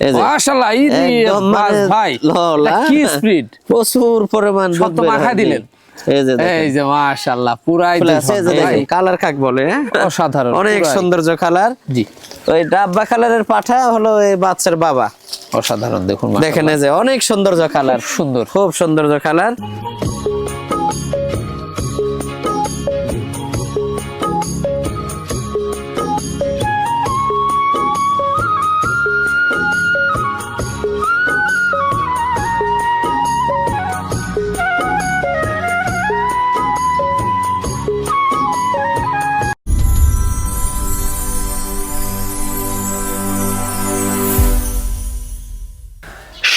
মাশাআল্লাহ এই ভাই কি স্পিড? প্রচুর পরিমাণ মাখা দিলেন। যে মাশাআল্লাহ পুরাই কালার কাক বলে? অসাধারণ অনেক সৌন্দর্য কালার। জি। ওই ডাব্বা কালারের পাঠা হলো এই বাচ্চার বাবা। অসাধারণ দেখুন দেখেন এই যে অনেক সৌন্দর্য কালার। সুন্দর। খুব সৌন্দর্য কালার।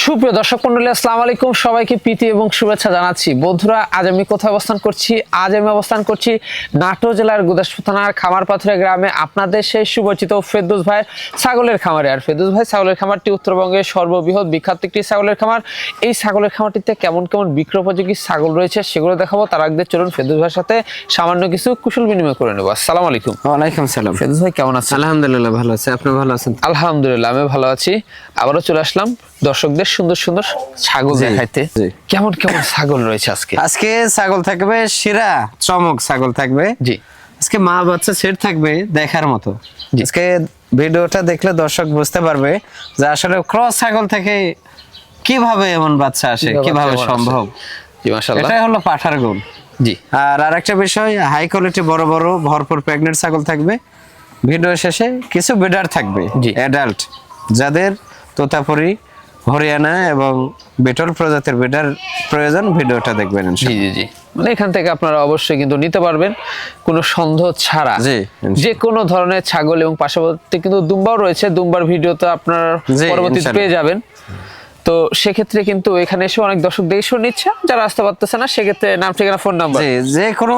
সুপ্রিয় দর্শক মন্ডলী আসসালামু আলাইকুম। সবাইকে প্রীতি এবং শুভেচ্ছা জানাচ্ছি। বন্ধুরা আজ আমি কোথায় অবস্থান করছি? আজ আমি অবস্থান করছি নাটোর জেলার গুদাসপুর থানার খামারপাথুরা গ্রামে আপনাদের সেই সুপরিচিত ফেরদৌস ভাই ছাগলের খামারে। আর ফেরদৌস ভাই ছাগলের খামারটি উত্তরবঙ্গের সর্ববৃহৎ বিখ্যাত একটি ছাগলের খামার। এই ছাগলের খামারটিতে কেমন কেমন বিক্রয় উপযোগী ছাগল রয়েছে সেগুলো দেখাবো। তার আগে চলুন ফেরদৌস ভাইয়ের সাথে সামান্য কিছু কুশল বিনিময় করে নেব। আসসালামু আলাইকুম। ওয়ালাইকুম সালাম। ফেরদৌস ভাই কেমন আছেন? আলহামদুলিল্লাহ ভালো আছে। আপনি ভালো আছেন? আলহামদুলিল্লাহ আমি ভালো আছি। আবারও চলে আসলাম দর্শকদের সুন্দর সুন্দর ছাগল দেখাইতে। কেমন কেমন ছাগল রয়েছে আজকে? আজকে ছাগল থাকবে সেরা চমক ছাগল থাকবে। জি। আজকে মা বাচ্চা সেট থাকবে দেখার মতো। আজকে ভিডিওটা দেখলে দর্শক বুঝতে পারবে যে আসলে ক্রস ছাগল থেকে কীভাবে এমন বাচ্চা আসে কীভাবে সম্ভব? জি মাশাআল্লাহ। এটাই হলো পাঠার গুণ। জি। আর আরেকটা বিষয় হাই কোয়ালিটি বড় বড় ভরপুর প্রেগনেন্ট ছাগল থাকবে। ভিডিও শেষে কিছু বিডার থাকবে জি। অ্যাডাল্ট যাদের তোতাপুরি হরিয়ানা এবং বেটল প্রজাতির বিডার প্রয়োজন ভিডিওটা দেখবেন জি জি জি। মানে এখান থেকে আপনারা অবশ্যই কিন্তু নিতে পারবেন কোনো সন্দেহ ছাড়া। জি, যে কোনো ধরনের ছাগল এবং পাশাপাশি কিন্তু দুম্বাও রয়েছে দুম্বার ভিডিও তো আপনার পরবর্তীতে পেয়ে যাবেন। তো সেক্ষেত্রে কিন্তু এখানে এসে অনেক দর্শক দেশও নিচ্ছে যারা আসতে পারতেছে না সেক্ষেত্রে নাম ঠিকানা ফোন নাম্বার জি যে কোনো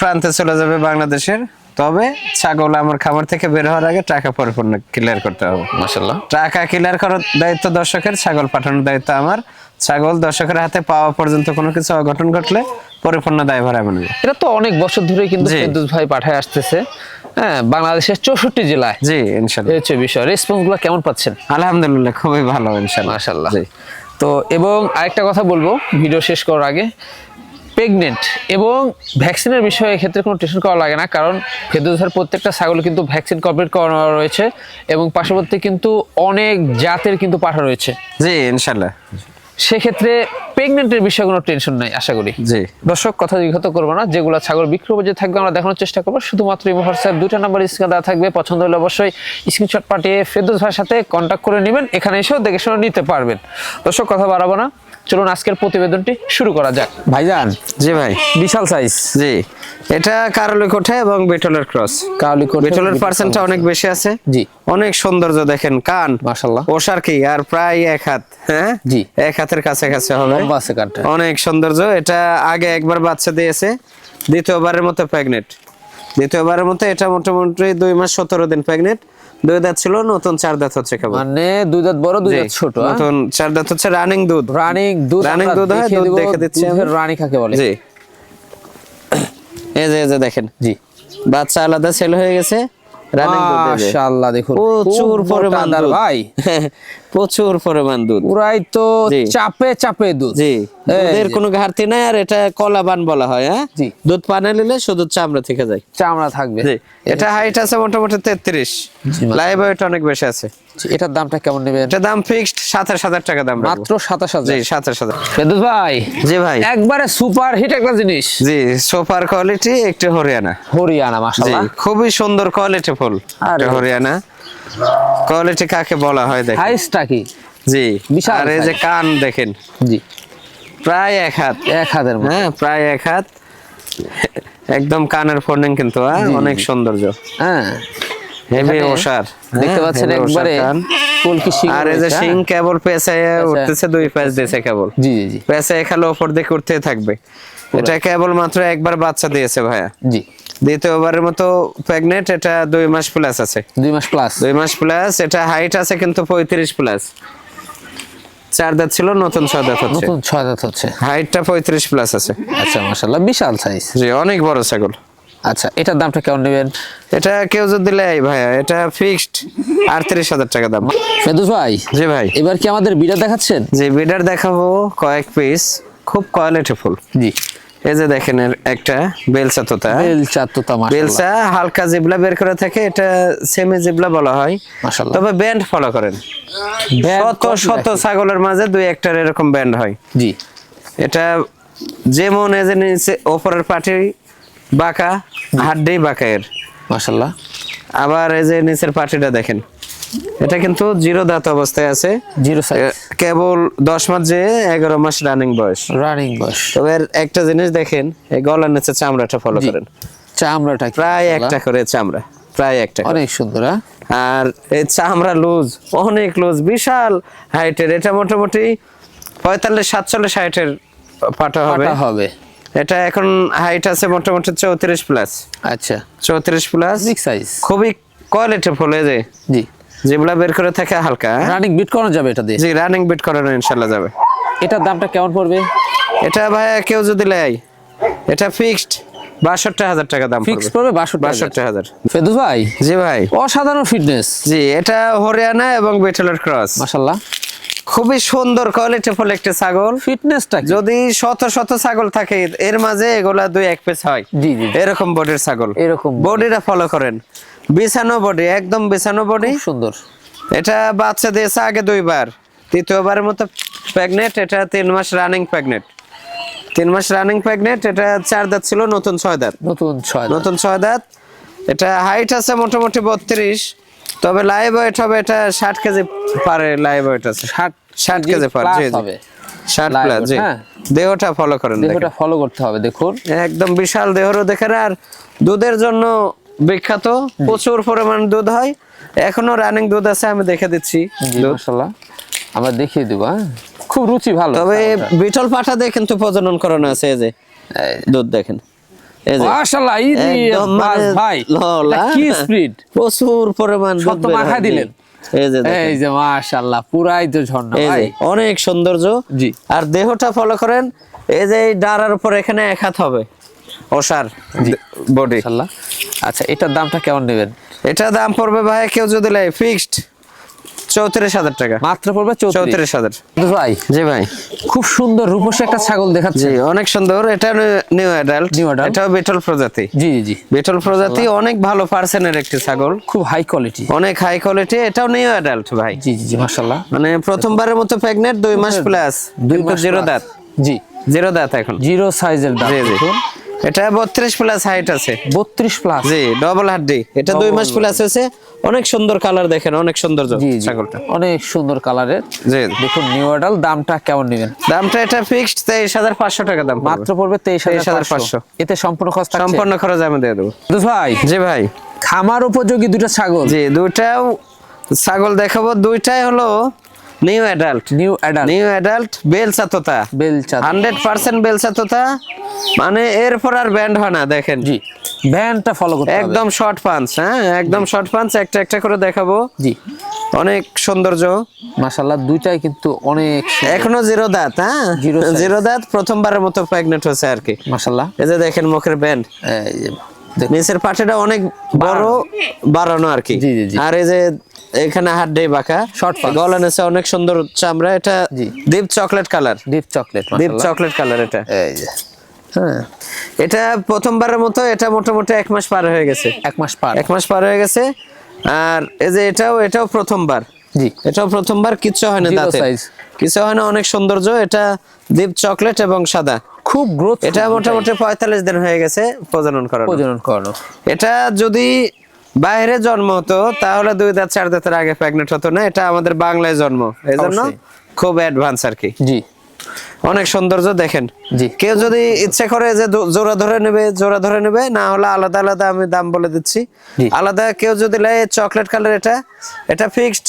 প্রান্তে চলে যাবে বাংলাদেশের। তবে ছাগল আমার খামার থেকে বের হওয়ার আগে টাকা পরিপূর্ণ ক্লিয়ার করতে হবে। মাশাআল্লাহ। টাকা ক্লিয়ার করার দায়িত্ব দর্শকের ছাগল পাঠানোর দায়িত্ব আমার। ছাগল দর্শকের হাতে পাওয়া পর্যন্ত কোনো কিছু অঘটন ঘটলে পরিপূর্ণ দায়ভার আমি নেব। এটা তো অনেক বছর ধরে কিন্তু। ফেরদৌস ভাই পাঠায় আসতেছে। হ্যাঁ বাংলাদেশের চৌষট্টি জেলায়। জি ইনশাল্লাহ হচ্ছে বিষয়। রেসপন্সগুলো কেমন পাচ্ছেন? আলহামদুলিল্লাহ খুবই ভালো ইনশাল্লাহ মাশাল্লাহ জি। তো এবং আরেকটা কথা বলব ভিডিও শেষ করার আগে। প্রেগনেন্ট এবং ভ্যাকসিনের বিষয়ে এক্ষেত্রে কোনো টেনশন করা লাগে না কারণ ফেদুসের প্রত্যেকটা ছাগল কিন্তু ভ্যাকসিন কমপ্লিট করানো রয়েছে এবং পার্শ্ববর্তী কিন্তু অনেক জাতের কিন্তু পাঠা রয়েছে। জি ইনশাল্লাহ সেক্ষেত্রে প্রেগনেন্টের বিষয়ে কোনো টেনশন নাই আশা করি। জি। দর্শক কথা জিজ্ঞাত করব না যেগুলো ছাগল বিক্রয় যে থাকবে আমরা দেখানোর চেষ্টা করব। শুধুমাত্র এই হোয়াটসঅ্যাপ দুইটা নাম্বার স্ক্রিনে দেওয়া থাকবে পছন্দ হলে অবশ্যই স্ক্রিনশট পাঠিয়ে ফেরদৌস ভাইয়ের সাথে কন্ট্যাক্ট করে নেবেন এখানে এসেও দেখে শুনে নিতে পারবেন। দর্শক কথা বাড়াবো না। চলুন আজকের প্রতিবেদনটি শুরু করা যাক। ভাইজান? জি ভাই। বিশাল সাইজ জি। এটা কারলি কোঠা এবং বেটলের ক্রস কাউলি করে বেটলের পার্সেন্টটা অনেক বেশি আছে। জি। অনেক সৌন্দর্য দেখেন কান। মাশাল্লাহ ওষার কি? আর প্রায় এক হাত হ্যাঁ? জি। এক হাতের কাছে কাছে হবে আছে কাঠটা অনেক সৌন্দর্য। এটা আগে একবার বাচ্চা দিয়েছে দ্বিতীয়বারের মতো প্রেগনেন্ট দ্বিতীয়বারের মতো এটা মোটামুটি দুই মাস সতেরো দিন প্রেগনেন্ট দুই দাঁত ছিল নতুন চার দাঁত হচ্ছে কেবল। মানে দুই দাঁত বড় দুই দাঁত ছোট হ্যাঁ? নতুন চার দাঁত হচ্ছে রানিং দুধ। রানিং দুধ রানিং দুধ হয়, দুধ দেখে দিচ্ছি রানী কাকে বলে। জি। এই যে এই যে দেখেন। জি। বাচ্চা আলাদা ছেলে হয়ে গেছে। মাশাআল্লাহ দেখুন। প্রচুর পরিমাণ দুধ। ভাই। প্রচুর পরিমাণ দুধ। পুরাই তো চাপে চাপে দুধ। জি। দুধের কোনো ঘাটতি নাই আর এটা কলাবান বলা হয় হ্যাঁ। দুধ পানে নিলে শুধু চামড়া থেকে যায়। চামড়া থাকবে। এটা হাইট আছে মোটামুটি। লাইভ ওয়েট অনেক বেশি আছে। এটার দামটা কেমন নেবেন? এটা দাম ফিক্সড সাতাশ হাজার টাকা দাম মাত্র সাতাশ জি হাজার সাতাশ হাজার। ভাই জি ভাই। একবারে সুপার হিট একটা জিনিস। জি সোফার কোয়ালিটি একটু হরিয়ানা। হরিয়ানা জি মাশাআল্লাহ খুবই সুন্দর কোয়ালিটি ফুল আরে। হরিয়ানা। কোয়ালিটি কাকে বলা হয় দেখেন। হাইসটা কি? জি বিশাল আর এই যে কান দেখেন। জি। প্রায় এক হাত। এক হাতের হ্যাঁ প্রায় এক হাত। একদম কানের ফোর্ডিং কিন্তু হ্যাঁ অনেক সৌন্দর্য। হ্যাঁ। হেভি এখানে ওষার। দেখতে হ্যাঁ, পাচ্ছেন একবারে কান। কলকি শিং আর এই যে শিং হ্যাঁ? কেবল পেঁচায় আচ্ছা। উঠতেছে দুই প্যাচ দিয়েছে কেবল জি জি জি। পেঁচায় খেলে ওপর দিকে উঠতে থাকবে। এটা কেবল মাত্র একবার বাচ্চা দিয়েছে ভাইয়া। জি। দ্বিতীয়বারের মতো প্রেগনেন্ট এটা দুই মাস প্লাস আছে। দুই মাস প্লাস দুই মাস প্লাস এটা হাইট আছে কিন্তু পঁয়ত্রিশ প্লাস চার দাঁত ছিল নতুন ছয় দাঁত হচ্ছে। নতুন ছয় দাঁত হচ্ছে। হাইটটা পঁয়ত্রিশ প্লাস আছে। আচ্ছা মাশাআল্লাহ বিশাল সাইজ জি অনেক বড় ছাগল। আচ্ছা এটার দামটা কেমন নেবেন? এটা কেউ যদি লেয় ভাইয়া এটা ফিক্সড আটত্রিশ হাজার টাকা দাম। ফেদুস ভাই জি ভাই। এবার কি আমাদের বিড়া দেখাচ্ছেন? জি বিডার দেখাবো কয়েক পিস খুব কোয়ালিটি ফুল জি। এই যে দেখেন একটা বেলসা তোতা বেল চাতুতা মাশাআল্লাহ। বেলসা হালকা জিবলা বের করে থাকে এটা সেমি জিবলা বলা হয়। মাশাআল্লাহ। তবে ব্যান্ড ফলো করেন। শত শত ছাগলের মাঝে দুই একটার এরকম ব্যান্ড হয়। জি। এটা যেমন এই যে নিচে ওপরের পাটি বাঁকা হাড্ডি বাঁকা এর মাশাআল্লাহ। আবার এই যে নিচের পাটিটা দেখেন এটা কিন্তু জিরো দাঁত অবস্থায় আছে। জিরো কেবল দশ মাস যে এগারো মাস রানিং বয়স। রানিং বয়স। তবে একটা জিনিস দেখেন এই গলার নিচে চামড়াটা ফলো করেন। চামড়াটা প্রায় একটা করে চামড়া প্রায় একটা অনেক সুন্দর হ্যাঁ? আর এই চামড়া লুজ অনেক লুজ বিশাল হাইটের এটা মোটামুটি পঁয়তাল্লিশ সাতচল্লিশ হাইটের পাটা হবে। পাটা হবে। এটা এখন হাইট আছে মোটামুটি চৌত্রিশ প্লাস আচ্ছা। চৌত্রিশ প্লাস সাইজ খুবই কোয়ালিটি ফুলে যে। জি। যেগুলা বের করে থাকে হালকা। রানিং বিট করানো যাবে এটা দিয়ে? জি রানিং বিট করানো ইনশাল্লাহ যাবে। এটার দামটা কেমন পড়বে? এটা ভাই কেউ যদি লেয় এটা ফিক্সড বাষট্টি হাজার টাকা দাম ফিক্স পড়বে। বাষট্টি হাজার? ফেদুস ভাই? জি ভাই। অসাধারণ ফিটনেস জি এটা হরিয়ানা এবং বেটেলের ক্রস মাশাআল্লাহ। খুবই সুন্দর কোয়ালিটি ফুল একটি ছাগল। ফিটনেসটা যদি শত শত ছাগল থাকে এর মাঝে এগুলা দুই এক পিস হয়। জি, জি। এরকম বডির ছাগল। এরকম। বডিটা ফলো করেন। বিছানো বডি একদম বিছানো বডি সুন্দর। এটা বাচ্চা দিয়েছে আগে দুইবার। তৃতীয়বারের মতো প্রেগনেন্ট এটা তিন মাস রানিং প্রেগনেন্ট তিন মাস রানিং প্রেগনেন্ট এটা চার দাঁত ছিল নতুন ছয় দাঁত। নতুন ছয়। নতুন ছয় দাঁত। এটা হাইট আছে মোটামুটি বত্রিশ। তবে লাইভ ওয়েট হবে এটা ষাট কেজি পারে লাইভ ওয়েট আছে। ষাট ষাট কেজি পার জি হবে। ষাট প্লাস জি। হ্যাঁ। দেহটা ফলো করেন দেখেন। দেহটা ফলো করতে হবে দেখুন। একদম বিশাল দেহরও দেখেন আর দুধের জন্য বিখ্যাত। প্রচুর পরিমাণ দুধ হয়। এখনও রানিং দুধ আছে আমি দেখে দিচ্ছি মাশাআল্লাহ। আমরা দেখিয়ে দেবো হ্যাঁ। খুব রুচি ভালো। তবে বিটল পাঠা দিয়ে কিন্তু প্রজনন করানো আছে এই যে দুধ দেখেন। মাশাআল্লাহ মানে ভাই এটা কি স্পিড প্রচুর পরিমাণ দুধ মাখা দিলেন। এই যে দেখেন। এই যে মাশাআল্লাহ পুরাই তো ঝর্ণা ভাই। অনেক সৌন্দর্য। জি। আর দেহটা ফলো করেন এই যে ডারার উপর এখানে এক হাত হবে অসার বডি আচ্ছা এটার দামটা কেমন নেবেন? এটা দাম পড়বে ভাই কেউ যদি ফিক্সড চৌত্রিশ হাজার টাকা। মাত্র পড়বে চৌত্রিশ। হাজার। ভাই জি ভাই। খুব সুন্দর রূপসী একটা ছাগল দেখাচ্ছে। অনেক সুন্দর। এটা নিউ অ্যাডাল্ট New adult? এটাও বিটল প্রজাতি। জি জি বিটল প্রজাতি অনেক ভালো পার্সেন্টের একটি ছাগল। খুব হাই কোয়ালিটি অনেক হাই কোয়ালিটি এটাও নিউ অ্যাডাল্ট ভাই। জি জি জি মাশাআল্লাহ। মানে প্রথমবারের মতো প্রেগনেন্ট দুই মাস প্লাস দুই মাস জিরো। দাঁত জি। জিরো দাঁত এখন। জিরো সাইজের জি। দেখুন। এটা বত্রিশ প্লাস হাইট আছে। বত্রিশ প্লাস জি ডবল হাড্ডি। এটা দুই মাস প্লাস হয়েছে। অনেক সুন্দর কালার দেখেন অনেক জি ছাগলটা। অনেক সুন্দর কালারের জি। দেখুন নিউ অডাল দামটা কেমন নেবেন? দামটা এটা ফিক্সড তেইশ হাজার পাঁচশো টাকা দাম মাত্র পড়বে তেইশ হাজার 23,500 পাঁচশো। এতে সম্পূর্ণ খরচ সম্পূর্ণ খরচ আমি দিয়ে দেবো। ভাই। জি ভাই। খামার উপযোগী দুটো ছাগল। জি দুইটাও ছাগল দেখাবো। দুইটাই হলো new adult new adult new adult বেলসা তোতা বেলচা হান্ড্রেড পার্সেন্ট বেলসা তোতা মানে এরপর আর ব্যান্ড হয় না দেখেন। জি। ব্যান্ডটা ফলো করতে হবে। একদম শর্ট পাঞ্চ হ্যাঁ? একদম শর্ট পাঞ্চ একটা একটা করে দেখাবো। জি। অনেক সৌন্দর্য। মাশাআল্লাহ দুইটাই কিন্তু অনেক এখনও জিরো দাঁত হ্যাঁ। জিরো দাঁত প্রথমবারের মতো প্রেগনেন্ট হয়েছে আর কি। মাশাআল্লাহ। এই যে দেখেন মুখের ব্যান্ড এই যে দেখুন। নিচের পাটিটা অনেক বড় বাড়ানো আর কি। জি, জি, জি। আর এই যে এখানে হাড্ডি বাঁকা Short punch। গলা নিচে অনেক সুন্দর চামড়া এটা জি। Deep chocolate colour deep chocolate deep chocolate colour এটা। এই যে। হ্যাঁ। এটা প্রথমবারের মতো এটা মোটামুটি এক মাস পার হয়ে গেছে। এক মাস পার। এক মাস পার হয়ে গেছে। আর এই যে এটাও এটাও প্রথমবার। জি। এটাও প্রথমবার কিচ্ছু হয় না দাঁতে। কিছু হয় না অনেক সৌন্দর্য। এটা ডিপ চকলেট এবং সাদা। খুব গ্রোথ এটা মোটামুটি পঁয়তাল্লিশ দিন হয়ে গেছে প্রজনন করানো। প্রজনন করানো। এটা যদি বাইরে জন্ম হতো তাহলে দুই দাঁত চার দাঁতের আগে প্রেগনেন্ট হতো না এটা আমাদের বাংলায় জন্ম। এই জন্য খুব অ্যাডভান্স আর কি। জি। অনেক সৌন্দর্য দেখেন। জি। কেউ যদি ইচ্ছে করে যে জোড়া ধরে নেবে জোড়া ধরে নেবে না হলে আলাদা আলাদা আমি দাম বলে দিচ্ছি। আলাদা কেউ যদি লাই চকলেট কালার এটা এটা ফিক্সড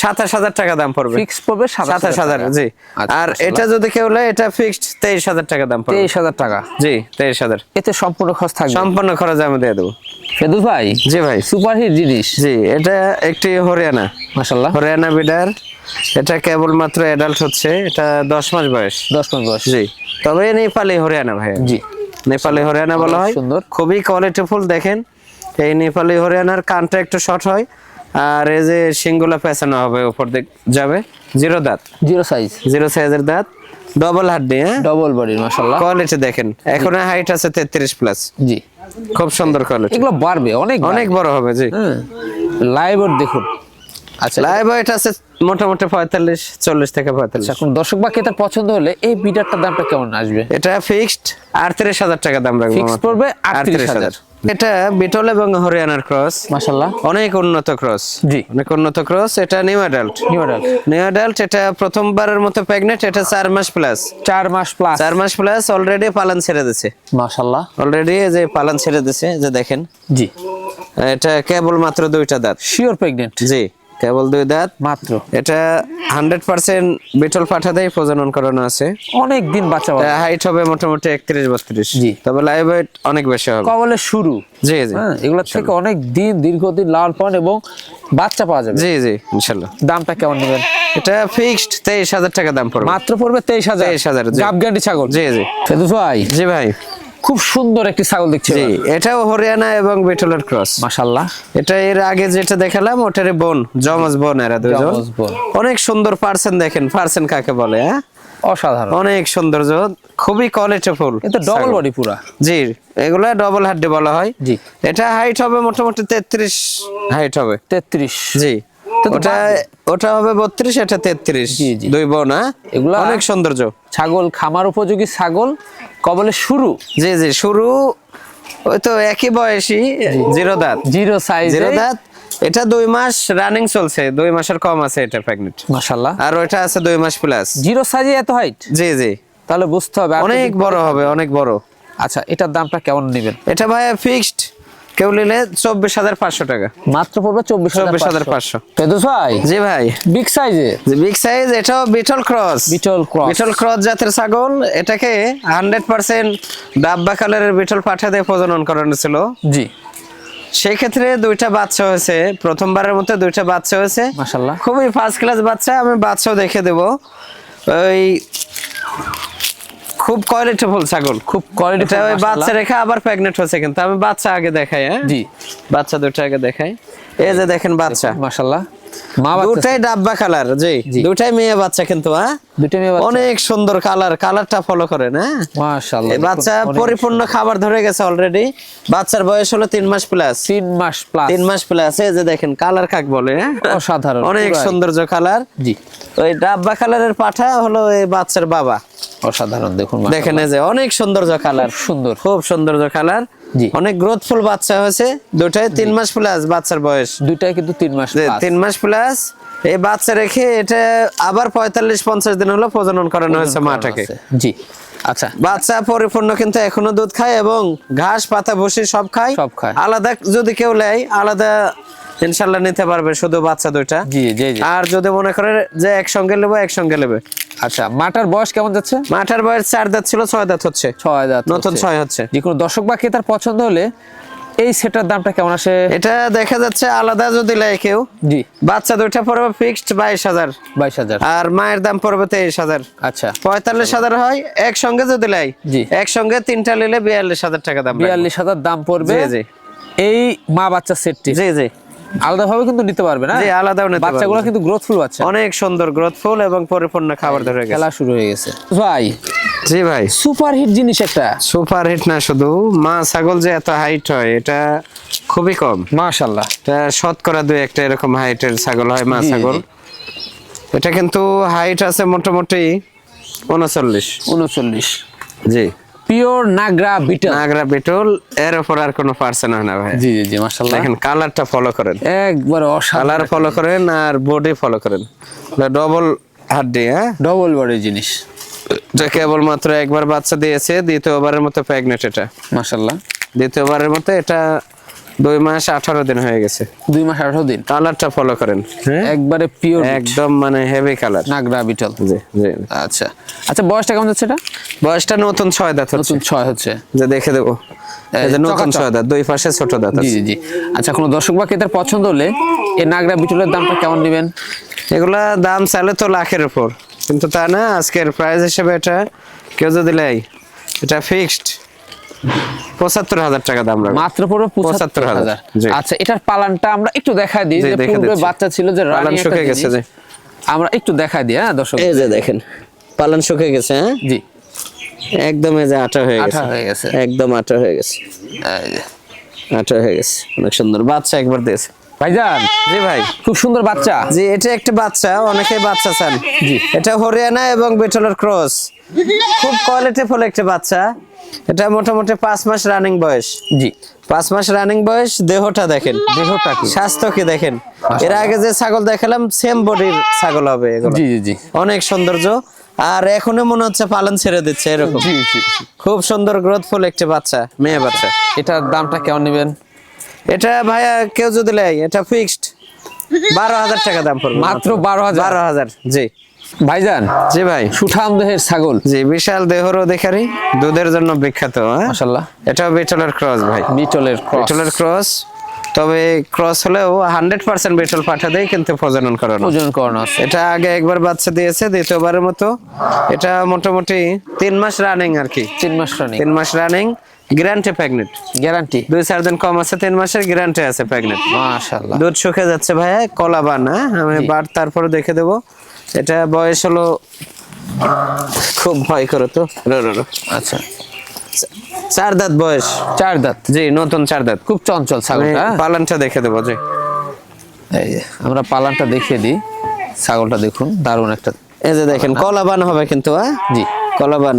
সাতাশ হাজার টাকা দাম পড়বে। ফিক্স পড়বে সাতাশ হাজার জি। আচ্ছা, আর এটা যদি কেউ নেয় এটা ফিক্সড তেইশ হাজার টাকা দাম পড়বে। তেইশ হাজার টাকা। জি তেইশ হাজার। এতে সম্পূর্ণ খরচ থাকবে। সম্পূর্ণ খরচ আমি দিয়ে দেবো। ভাই জি ভাই। জিনিস। জি এটা একটি হরিয়ানা। হরিয়ানা বিডার এটা কেবলমাত্র অ্যাডাল্ট হচ্ছে এটা দশ মাস বয়স। দশ মাস বয়স। জি তবে নেপালি হরিয়ানা ভাই। জি। নেপালি হরিয়ানা বলা হয়। সুন্দর। খুবই কোয়ালিটিফুল দেখেন। এই নেপালি হরিয়ানার কানটা একটু শর্ট হয়। আর এই যে সিংগুলা পেছানো হবে উপর দিক যাবে। জিরো দাঁত। Zero size. জিরো সাইজের দাঁত। ডবল হাড্ডি হ্যাঁ? ডবল বডির মাশাল্লাহ কোয়ালিটি দেখেন। এখন হাইট আছে তেত্রিশ প্লাস জি। খুব সুন্দর কোয়ালিটি এগুলো বাড়বে অনেক অনেক বড় হবে জি। লাইভ দেখুন। আচ্ছা। লাইভ ওয়েট আছে মোটামুটি পঁয়তাল্লিশ চল্লিশ থেকে পঁয়তাল্লিশ। এখন দর্শক বা ক্রেতার পছন্দ হলে এই বিটারটার দামটা কেমন আসবে? এটা ফিক্সড আটত্রিশ হাজার টাকা দাম রাখব মাত্র। পড়বে 38,000 এটা বিটল এবং হরিয়ানার ক্রস। মাশাল্লাহ অনেক উন্নত ক্রস। জি। অনেক উন্নত ক্রস এটা new adult. New adult. New adult এটা প্রথমবারের মতো প্রেগনেন্ট এটা চার মাস প্লাস। চার মাস প্লাস। চার মাস প্লাস অলরেডি পালন ছেড়ে দিছে। মাশাল্লাহ অলরেডি যে পালন ছেড়ে দিছে যে দেখেন। জি। এটা কেবল মাত্র দুইটা দাঁত। শিওর প্রেগনেন্ট জি। কেবল দুই দাঁত। মাত্র। এটা হান্ড্রেড পার্সেন্ট বিটল পাঠাতেই প্রজনন করানো আছে। অনেক দিন বাচ্চা হাইট হবে মোটামুটি একত্রিশ বত্রিশ। জি। তবে লাইভ ওয়েট অনেক বেশি হবে। কবলের শুরু। জি জি। হ্যাঁ এগুলোর থেকে অনেক দিন দীর্ঘদিন লাল পান এবং বাচ্চা পাওয়া যাবে। জি জি ইনশাল্লাহ। দামটা কেমন নেবেন? এটা ফিক্সড তেইশ হাজার টাকা দাম পড়বে। মাত্র পড়বে তেইশ হাজার। 23,000 জি। গাবগান্ডি ছাগল। জি জি। ভাই। জি ভাই। খুব সুন্দর একটি ছাগল দেখছি জি এটাও হরিয়ানা এবং বিটলের ক্রস। মাশাল্লাহ এটা এর আগে যেটা দেখালাম ওটার বোন জমজ বোন এরা দুজন। অনেক সুন্দর পার্সেন দেখেন পার্সেন কাকে বলে হ্যাঁ? অসাধারণ। অনেক সৌন্দর্য খুবই কোয়ালিটিফুল কিন্তু ডবল বডি পুরা। জি এগুলা ডবল হাড্ডি বলা হয়। জি। এটা হাইট হবে মোটামুটি তেত্রিশ হাইট হবে। তেত্রিশ। জি। তো তো ওটা ওটা হবে বত্রিশ এটা তেত্রিশ। দুই বোন হ্যাঁ? এগুলা- অনেক সৌন্দর্য। ছাগল খামার উপযোগী ছাগল কবলের শুরু। জি জি শুরু। ওই তো একই বয়সী জিরো দাঁত। জিরো সাইজ জিরো দাঁত। এটা দুই মাস রানিং চলছে। দুই মাসের কম আছে এটা প্রেগনেন্ট মাশাল্লাহ আর ওটা আছে দুই মাস প্লাস জিরো সাইজে এত হাইট জি জি। তাহলে বুঝতে হবে অনেক বড় হবে অনেক বড়। আচ্ছা এটার দামটা কেমন নেবেন? এটা ভাই ফিক্সড কেউ নিলে চব্বিশ হাজার পাঁচশো টাকা। মাত্র পড়বে চব্বিশ চব্বিশ হাজার পাঁচশো। ফেদুস ভাই? জি ভাই। বিগ সাইজে বিগ সাইজ এটাও Beetal cross Beetal cross Beetal cross জাতের ছাগল। এটাকে হান্ড্রেড পার্সেন্ট ডাব্বা কালারের বিটল পাঠা দিয়ে প্রজনন করানো ছিল। জি। সেই ক্ষেত্রে দুইটা বাচ্চা হয়েছে। প্রথমবারের মতো দুইটা বাচ্চা হয়েছে। মাশাল্লাহ খুবই ফার্স্ট ক্লাস বাচ্চা আমি বাচ্চাও দেখে দেব। ওই খুব কোয়ালিটিফুল ছাগল খুব কোয়ালিটি ওই বাচ্চা রেখে আবার প্রেগনেন্ট হয়েছে কিন্তু আমি বাচ্চা আগে দেখাই হ্যাঁ? জি। বাচ্চা দুটো আগে দেখাই। এই যে দেখেন বাচ্চা। মাশাল্লাহ মা বাচ্চা দুটাই ডাব্বা কালার জি। দুটাই মেয়ে বাচ্চা কিন্তু হ্যাঁ? দুটো মেয়ে বাচ্চা। অনেক সুন্দর কালার কালারটা ফলো মাশাল্লাহ এই বাচ্চা পরিপূর্ণ খাবার ধরে গেছে অলরেডি বাচ্চার বয়স হলো তিন মাস প্লাস তিন মাস প্লাস তিন মাস প্লাস এই যে দেখেন কালার কাক বলে হ্যাঁ? অসাধারণ অনেক সৌন্দর্য কালার জি। ওই ডাব্বা কালারের পাঠা হলো এই বাচ্চার বাবা। অসাধারণ দেখুন দেখেন যে অনেক সৌন্দর্য কালার। সুন্দর। খুব সৌন্দর্য কালার। অনেক গ্রোথফুল বাচ্চা হয়েছে। দুটাই তিন মাস প্লাস বাচ্চার বয়স। দুইটাই কিন্তু তিন মাস তিন মাস প্লাস এই বাচ্চা রেখে এটা আবার পঁয়তাল্লিশ পঞ্চাশ দিন হলো প্রজনন করানো হয়েছে মাটাকে। জি। আচ্ছা। বাচ্চা পরিপূর্ণ কিন্তু এখনও দুধ খায় এবং ঘাস পাতা ভুসি সব খায়। সব খায়। আলাদা যদি কেউ নেয় আলাদা ইনশাল্লাহ নিতে পারবে শুধু বাচ্চা দুইটা। জি জি আর যদি মনে করে যে একসঙ্গে নেব একসঙ্গে নেবে। আচ্ছা মাটার বয়স কেমন যাচ্ছে? মাঠার বয়স চার দাঁত ছিল ছয় দাঁত হচ্ছে। ছয় দাঁত নতুন। ছয় হচ্ছে। যে কোনো দর্শক বা ক্রেতার পছন্দ হলে এই সেটার দামটা কেমন আসে? এটা দেখা যাচ্ছে আলাদা যদি নেয় কেউ। জি। বাচ্চা দুইটা পড়বে ফিক্সড বাইশ হাজার। বাইশ হাজার। আর মায়ের দাম পড়বে তেইশ হাজার। আচ্ছা। পঁয়তাল্লিশ হাজার হয় একসঙ্গে যদি লাই জি। একসঙ্গে তিনটা নিলে বিয়াল্লিশ হাজার টাকা দাম। বিয়াল্লিশ হাজার দাম পড়বে জি, জি। এই মা বাচ্চা সেটটি। জি জি। আলাদাভাবে কিন্তু নিতে পারবে না। জি, আলাদাও নিতে বাচ্চাগুলো কিন্তু গ্রোথফুল বাচ্চা। অনেক সুন্দর গ্রোথফুল এবং পরিপূর্ণ খাবার ধরে গেছে। খেলা শুরু হয়ে গেছে। ভাই জি ভাই। সুপার হিট জিনিস একটা। সুপার হিট না শুধু মা ছাগল যে এত হাইট হয় এটা খুবই কম। মাশাল্লাহ এটা শতকরা দুই একটা এরকম হাইটের ছাগল হয় মা। ছাগল। এটা কিন্তু হাইট আছে মোটামুটি উনচল্লিশ। উনচল্লিশ। জি। পিওর নাগরা বিটল। নাগরা বিটল এর উপর আর কোনো পার্সেন হয় না ভাই। জি জি জি মাশাল্লাহ দেখেন কালারটা ফলো করেন। একবার অসাধারণ। কালার ফলো করেন আর বডি ফলো করেন। ডবল হাড্ডি হ্যাঁ? ডবল বডি জিনিস। এটা কেবলমাত্র একবার বাচ্চা দিয়েছে দ্বিতীয়বারের মতো প্রেগনেন্ট এটা। মাশাল্লাহ দ্বিতীয়বারের মতো এটা দুই মাস আঠারো দিন হয়ে গেছে। দুই মাস আঠারো দিন? কালারটা ফলো করেন। একবারে পিওর একদম মানে হেভি কালার নাগরা বিটল। জি জি। আচ্ছা। আচ্ছা বয়সটা কেমন যাচ্ছে এটা? বয়সটা নতুন ছয় দাঁত হচ্ছে। নতুন ছয় হচ্ছে। যে দেখে দেবো। নতুন ছয় দাঁত দুই পাশে ছোট দাঁত জি জি আচ্ছা কোনো দর্শক বা ক্রেতার পছন্দ হলে এই নাগরা বিটলের দামটা কেমন নেবেন? এগুলা দাম চালে তো লাখের উপর। কিন্তু তা না আজকের প্রাইস হিসেবে এটা কেউ যদি লাই এটা ফিক্সড পঁচাত্তর হাজার টাকা দাম মাত্র পড়বে পঁচাত্তর হাজার। আচ্ছা এটার পালানটা আমরা একটু দেখাই দিই যে পূর্বে বাচ্চা ছিল যে পালান রানী গেছে যে। আমরা একটু দেখাই দিই হ্যাঁ দর্শক। এই যে দেখেন পালন শুকিয়ে গেছে হ্যাঁ? জি। একদম এই যে আটা হয়ে গেছে। আঠা হয়ে গেছে। একদম আটা হয়ে গেছে। আটা হয়ে গেছে। অনেক সুন্দর বাচ্চা একবার দিয়েছে। ভাইজান জি ভাই খুব সুন্দর বাচ্চা। জি এটা একটা বাচ্চা অনেকে বাচ্চা চান। জি। এটা হরিয়ানা এবং বেটলের ক্রস। খুব কোয়ালিটিফুল একটা বাচ্চা। এটা মোটামুটি পাঁচ মাস রানিং বয়স। জি। পাঁচ মাস রানিং বয়স দেহটা দেখেন। দেহটা কি? স্বাস্থ্য কি দেখেন? এর আগে যে ছাগল দেখালাম সেম বডির ছাগল হবে এগুলো। জি জি জি। অনেক সৌন্দর্য। আর এখনও মনে হচ্ছে পালন ছেড়ে দিচ্ছে এরকম। জি জি। খুব সুন্দর গ্রোথফুল একটা বাচ্চা মেয়ে বাচ্চা। এটার দামটা কেমন নেবেন? এটা ভাইয়া কেউ যদি লেয় এটা ফিক্সড বারো হাজার টাকা দাম পড়বে মাত্র 12,000 বারো হাজার জি। ভাইজান জি ভাই। সুঠাম দেহের ছাগল। জি বিশাল দেহর অধিকারী দুধের জন্য বিখ্যাত হ্যাঁ? মাশাল্লাহ। এটাও বেটলের ক্রস ভাই। বিটলের ক্রস। বেটলের ক্রস তবে ক্রস হলেও হান্ড্রেড পার্সেন্ট বেটল পাঠা দেয় কিন্তু প্রজনন করানো। ওজন করানো আছে। এটা আগে একবার বাচ্চা দিয়েছে দ্বিতীয়বারের মতো। এটা মোটামুটি তিন মাস রানিং আর কি। তিন মাস রানিং তিন মাস রানিং গ্যারান্টি প্রেগনেন্ট গ্যারান্টি দুই চার দিন কম আছে তিন মাসের গ্যারান্টি আছে প্রেগনেন্ট মাশাল্লাহ। দুধ শুকে যাচ্ছে ভাইয়া কলা বান হ্যাঁ? আমি বার তারপরে দেখে দেবো। এটা বয়স হলো খুব ভয় করো তো। আচ্ছা। চার দাঁত বয়স। চার দাঁত। জি নতুন চার দাঁত। খুব চঞ্চল ছাগলটা হ্যাঁ? পালনটা দেখে দেবো জি। এই যে, আমরা পালানটা দেখিয়ে দিই। ছাগলটা দেখুন দারুণ একটা। এই যে দেখেন কলা বান হবে কিন্তু হ্যাঁ? জি। কলা বান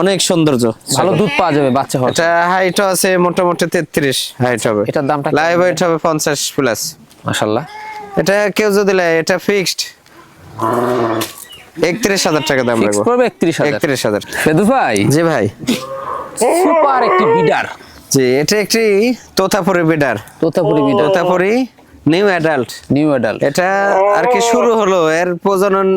অনেক সৌন্দর্য। ভালো দুধ পাওয়া যাবে বাচ্চা হওয়ার এটা হাইট আছে মোটামুটি তেত্রিশ হাইট হবে। এটার দামটা? লাইভ হাইট হবে পঞ্চাশ প্লাস মাশাল্লাহ। এটা কেউ যদি নেয় এটা ফিক্সড একত্রিশ হাজার টাকা দাম রাখব। করবে একত্রিশ হাজার। একত্রিশ হাজার। ভাই? জি ভাই। সুপার একটি বিডার। জি এটা একটি Totapuri breeder. Totapuri breeder. Totapuri new adult new adult এটা আর কি শুরু হলো এর প্রজনন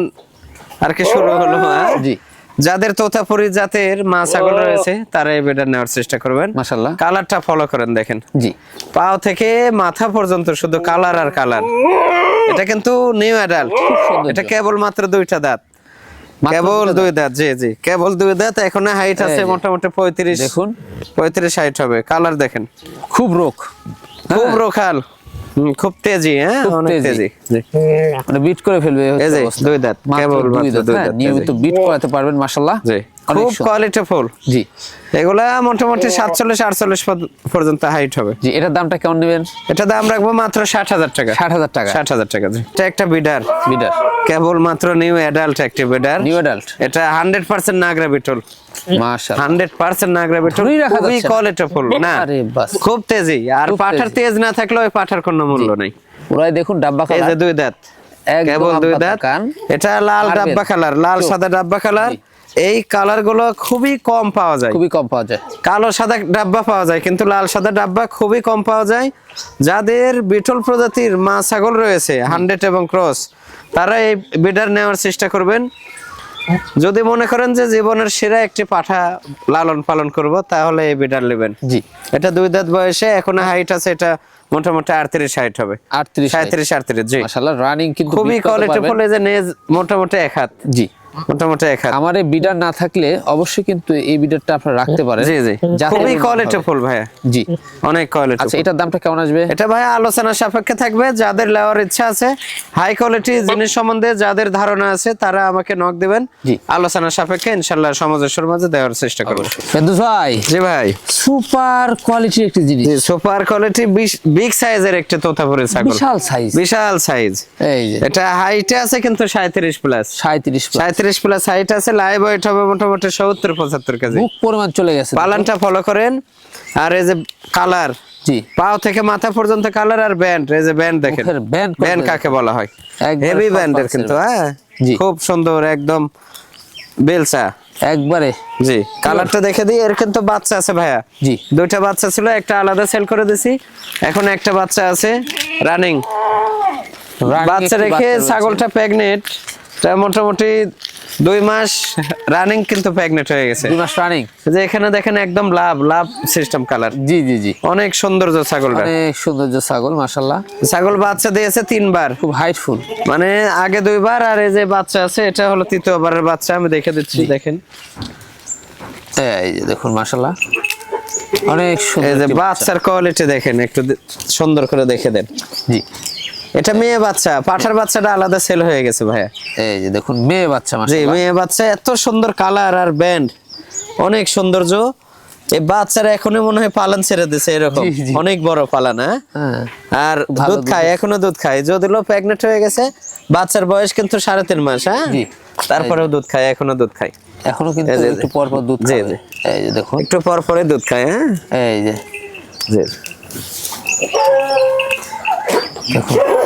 আর কি শুরু হলো হ্যাঁ? জি। যাদের তোতাপুরি জাতের মা ছাগল রয়েছে তারা এই বেডার নেওয়ার চেষ্টা করবেন। মাশাল্লাহ কালারটা ফলো করেন দেখেন। জি। পাও থেকে মাথা পর্যন্ত শুধু কালার আর কালার এটা কিন্তু নিউ অ্যাডাল্ট এটা কেবল মাত্র দুইটা দাঁত। কেবল দুই দাঁত। জি জি। কেবল দুই দাঁত এখন হাইট আছে মোটামুটি পঁয়ত্রিশ দেখুন। পঁয়ত্রিশ হাইট হবে। কালার দেখেন। খুব রোগ। খুব হ্যাঁ, রোখাল খুব তেজি হ্যাঁ? অনেক তেজি। মানে বিট করে ফেলবে এই যে, দুই দাঁত, কেবল দুই দাঁত, হ্যাঁ, দাঁত, নিয়মিত বিট করাতে পারবেন মাশাল্লাহ জি খুব কোয়ালিটি ফুল জি। এগুলা মোটামুটি সাতচল্লিশ আটচল্লিশ পর্যন্ত হাইট হবে। জি এটার দামটা কেমন নেবেন? এটা দাম রাখব মাত্র ষাট হাজার টাকা। ষাট হাজার টাকা। ষাট হাজার টাকা জি। এটা একটা বিডার বিডার কেবল মাত্র নিউ অ্যাডাল্ট একটি বিডার নিউ অ্যাডাল্ট এটা হান্ড্রেড পার্সেন্ট নাগরা বিটল খুবই যাচ্ছে না। কোয়ালিটি ফুল না? আরে বাস। খুব তেজি। আর পাঠার তেজ। না থাকলে ওই পাঠার কোনো মূল্য নেই। ওরাই দেখুন ডাব্বা এই যে দুই দাঁত। কেবল দুই দাঁত। এটা লাল ডাব্বা কালার লাল সাদা ডাব্বা কালার। এই কালারগুলো খুবই কম পাওয়া যায়। খুবই কম পাওয়া যায়। কালো সাদা ডাব্বা পাওয়া যায় কিন্তু লাল সাদা ডাব্বা খুবই কম পাওয়া যায়। যাদের বিটল প্রজাতির মা ছাগল রয়েছে হান্ড্রেড এবং ক্রস তারা এই বিডার নেওয়ার চেষ্টা করবেন। যদি মনে করেন যে জীবনের সেরা একটি পাঠা লালন পালন করব তাহলে এই বিডার নেবেন। জি। এটা দুই দাঁত বয়সে এখন হাইট আছে এটা মোটামুটি আটত্রিশ হাইট হবে। আটত্রিশ সাঁত্রিশ আটত্রিশ জি। মাসাল্লাহ রানিং কিন্তু খুবই কোয়ালিটি। ফুল যে নেজ মোটামুটি এক হাত। জি। মোটামুটি এক হাত। আমার এই বিডার না থাকলে অবশ্যই কিন্তু এই বিডারটা আপনারা রাখতে পারেন। জি জি। খুবই এমন কোয়ালিটি ফুল ভাইয়া। জি। অনেক কোয়ালিটি আচ্ছা এটার দামটা কেমন আসবে? এটা ভাই আলোচনা সাপেক্ষে থাকবে। যাদের নেওয়ার ইচ্ছা আছে হাই কোয়ালিটি জিনিস সম্বন্ধে যাদের ধারণা আছে তারা আমাকে নক দিবেন। জি। আলোচনা সাপেক্ষে ইনশাল্লাহ সমাজের মাঝে দেওয়ার চেষ্টা করব। ফেদুস ভাই জি ভাই। সুপার কোয়ালিটির একটি জিনিস। জি সুপার কোয়ালিটি বিগ সাইজের একটা তোতাপুরি ছাগল। বিশাল সাইজ বিশাল সাইজ এই এটা হাইটে আছে কিন্তু সাঁত্রিশ প্লাস সাঁত্রিশ সাঁত্রিশ প্লাস হাইট আছে লাইভ ওয়েট হবে মোটামুটি সত্তর পঁচাত্তর কেজি। বুক পরিমাণ চলে গেছে। পালানটা ফলো করেন। আর এই যে কালার জি। পাও থেকে মাথা পর্যন্ত কালার আর ব্যান্ড এই যে ব্যান্ড দেখেন। ব্যান্ড কাকে বলা হয়? হেভি ব্যান্ডের কিন্তু হ্যাঁ? জি। খুব সুন্দর একদম বেলসা একবারে। জি কালারটা দেখে দিই এর কিন্তু বাচ্চা আছে ভাইয়া। জি। দুইটা বাচ্চা ছিল একটা আলাদা সেল করে দিছি। এখন একটা বাচ্চা আছে রানিং বাচ্চা রেখে ছাগলটা প্রেগনেট তা মোটামুটি দুই মাস রানিং কিন্তু প্রেগনেট হয়ে গেছে। দুই মাস রানিং যে এখানে দেখেন একদম লাভ লাভ সিস্টেম কালার জি জি জি। অনেক সৌন্দর্য ছাগলটা। অনেক সৌন্দর্য ছাগল মাশাল্লাহ ছাগল বাচ্চা দিয়েছে তিনবার। খুব হাইটফুল মানে আগে দুইবার আর এই যে বাচ্চা আছে এটা হলো তৃতীয়বারের বাচ্চা আমি দেখে দিচ্ছি দেখেন। এই যে দেখুন মাশাল্লাহ অনেক সুন্দর এই যে বাচ্চার কোয়ালিটি দেখেন একটু সুন্দর করে দেখে দেন। জি। এটা মেয়ে বাচ্চা পাঠার বাচ্চাটা আলাদা সেল হয়ে গেছে ভাইয়া। এই যে দেখুন মেয়ে বাচ্চা জি মেয়ে বাচ্চা এত সুন্দর কালার আর ব্যান্ড অনেক সৌন্দর্য। এই বাচ্চারা এখনই মনে হয় পালন ছেড়ে দিছে এরকম। অনেক বড় পালান হ্যাঁ? হ্যাঁ। আর দুধ খায় এখনও দুধ খায়। যদিও প্রেগনেন্ট হয়ে গেছে বাচ্চার বয়স কিন্তু সাড়ে তিন মাস হ্যাঁ। তারপরেও দুধ খায় এখনও দুধ খায়। এখনও কিন্তু একটু পর পর দুধ জি। এই যে দেখুন। একটু পর পরে দুধ খায় হ্যাঁ? এই যে। জি।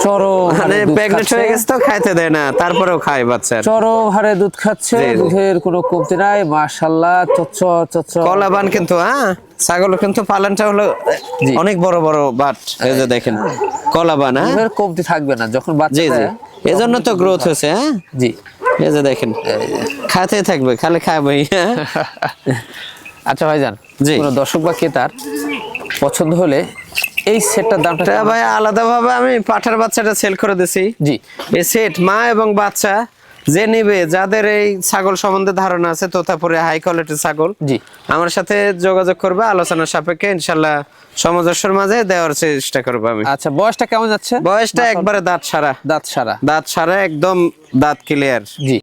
চরম মানে প্রেগনেন্ট হয়ে গেছে তো খাইতে দেয় না তারপরেও খায় বাচ্চা চরম হারে দুধ খাচ্ছে। দুধের কোনো কমতি নাই মাশাল্লাহ চচ্চর চচ্চর। কলাবান কিন্তু হ্যাঁ? ছাগল কিন্তু পালনটা হলো অনেক বড় বড় বাট এই যে দেখেন কলাবান হ্যাঁ? দুধের কমতি থাকবে না যখন বাচ্চা জি জি। এজন্য তো গ্রোথ হয়েছে হ্যাঁ? জি। এই যে দেখেন খাতে থাকবে খালি খাবে হ্যাঁ? আচ্ছা ভাইজান জি। কোনো দর্শক বা ক্রেতার পছন্দ হলে এই সেটটার দামটা? ভাই আলাদাভাবে আমি পাঠার বাচ্চাটা সেল করে দিছি। জি। এই সেট মা এবং বাচ্চা যে নিবে যাদের এই ছাগল সম্বন্ধে ধারণা আছে তোতাপুরে হাই কোয়ালিটির ছাগল। জি। আমার সাথে যোগাযোগ করবে আলোচনা সাপেক্ষে ইনশাল্লাহ সামঞ্জস্যের মাঝে দেওয়ার চেষ্টা করব আমি। আচ্ছা বয়সটা কেমন যাচ্ছে? বয়সটা একবারে দাঁত সারা। দাঁত সারা। দাঁত সারা একদম দাঁত ক্লিয়ার জি।